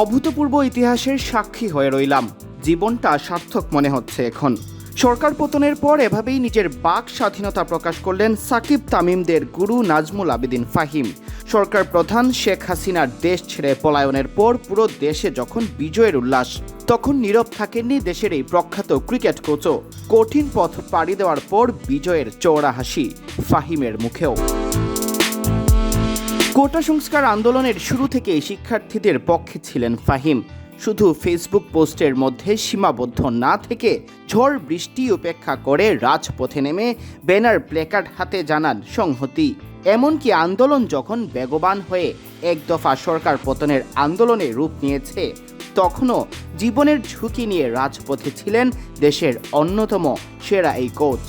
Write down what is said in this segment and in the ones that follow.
অভূতপূর্ব ইতিহাসের সাক্ষী হয়ে রইলাম। জীবনটা সার্থক মনে হচ্ছে এখন। সরকার পতনের পর এভাবেই নিজের বাক স্বাধীনতা প্রকাশ করলেন সাকিব তামিমদের গুরু নাজমুল আবেদিন ফাহিম। সরকার প্রধান শেখ হাসিনার দেশ ছেড়ে পলায়নের পর পুরো দেশে যখন বিজয়ের উল্লাস, তখন নীরব থাকেননি দেশের এই প্রখ্যাত ক্রিকেট কোচও। কঠিন পথ পাড়ি দেওয়ার পর বিজয়ের চৌড়া হাসি ফাহিমের মুখেও। কোটা সংস্কার আন্দোলনের শুরু থেকেই শিক্ষার্থীদের পক্ষে ছিলেন ফাহিম। শুধু ফেসবুক পোস্টের মধ্যে সীমাবদ্ধ না থেকে ঝড় বৃষ্টি উপেক্ষা করে রাজপথে নেমে ব্যানার প্লেকার্ড হাতে জানান সংহতি। এমনকি আন্দোলন যখন বেগবান হয়ে এক দফা সরকার পতনের আন্দোলনে রূপ নিয়েছে, তখনও জীবনের ঝুঁকি নিয়ে রাজপথে ছিলেন দেশের অন্যতম সেরা এই কোচ।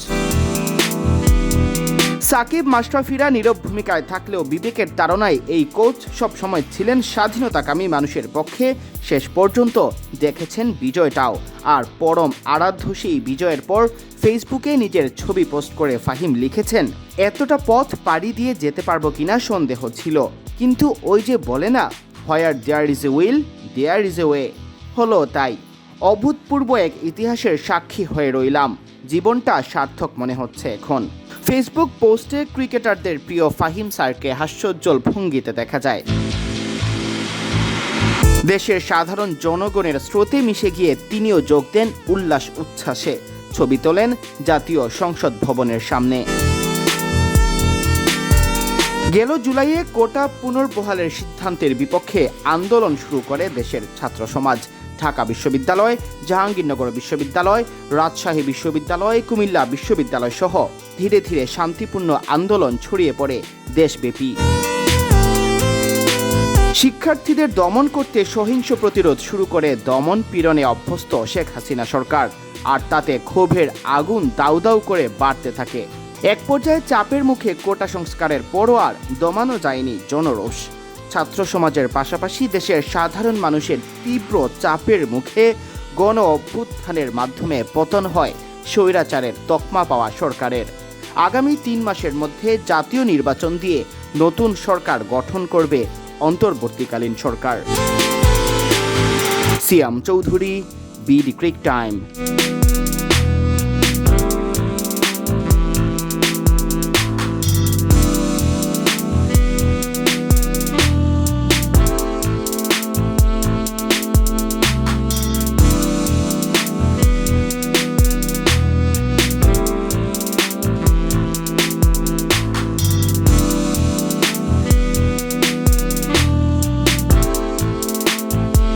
সাকিব মাশরাফিরা নীরব ভূমিকায় থাকলেও বিবেকের তাড়নায় এই কোচ সবসময় ছিলেন স্বাধীনতাকামী মানুষের পক্ষে। শেষ পর্যন্ত দেখেছেন বিজয়টাও আর পরম আরাধ্য সেই বিজয়ের পর ফেসবুকে নিজের ছবি পোস্ট করে ফাহিম লিখেছেন, এতটা পথ পাড়ি দিয়ে যেতে পারব কিনা সন্দেহ ছিল। কিন্তু ওই যে বলে না where there is a will there is a way হলো তাই। অভূতপূর্ব এক ইতিহাসের সাক্ষী হয়ে রইলাম। জীবনটা সার্থক মনে হচ্ছে এখন। ফেসবুক পোস্টে ক্রিকেটারদের প্রিয় ফাহিম স্যারকে হাস্যোজ্জ্বল ভঙ্গিতে দেখা যায়। দেশের সাধারণ জনগণের স্রোতে মিশে গিয়ে তিনিও যোগ দেন উল্লাস উচ্ছ্বাসে। ছবি তোলেন জাতীয় সংসদ ভবনের সামনে। গেল জুলাইয়ে কোটা পুনর্বহালের সিদ্ধান্তের বিপক্ষে আন্দোলন শুরু করে দেশের ছাত্র সমাজ। ঢাকা বিশ্ববিদ্যালয়, জাহাঙ্গীরনগর বিশ্ববিদ্যালয়, রাজশাহী বিশ্ববিদ্যালয়, কুমিল্লা বিশ্ববিদ্যালয় সহ ধীরে ধীরে শান্তিপূর্ণ আন্দোলন ছড়িয়ে পড়ে দেশব্যাপী। শিক্ষার্থীদের দমন করতে সহিংস প্রতিরোধ শুরু করে দমন পীড়নে অভ্যস্ত শেখ হাসিনা সরকার। আর তাতে ক্ষোভের আগুন দাউ দাউ করে বাড়তে থাকে। এক পর্যায়ে চাপের মুখে কোটা সংস্কারের পরও আর দমানো যায়নি জনরোষ। ছাত্র সমাজের পাশাপাশি দেশের সাধারণ মানুষের তীব্র চাপের মুখে গণ অভ্যুত্থানের মাধ্যমে পতন হয় স্বৈরাচারের তকমা পাওয়া সরকারের। আগামী তিন মাসের মধ্যে জাতীয় নির্বাচন দিয়ে নতুন সরকার গঠন করবে অন্তর্বর্তীকালীন সরকার। Siam Chowdhury, BD cric time.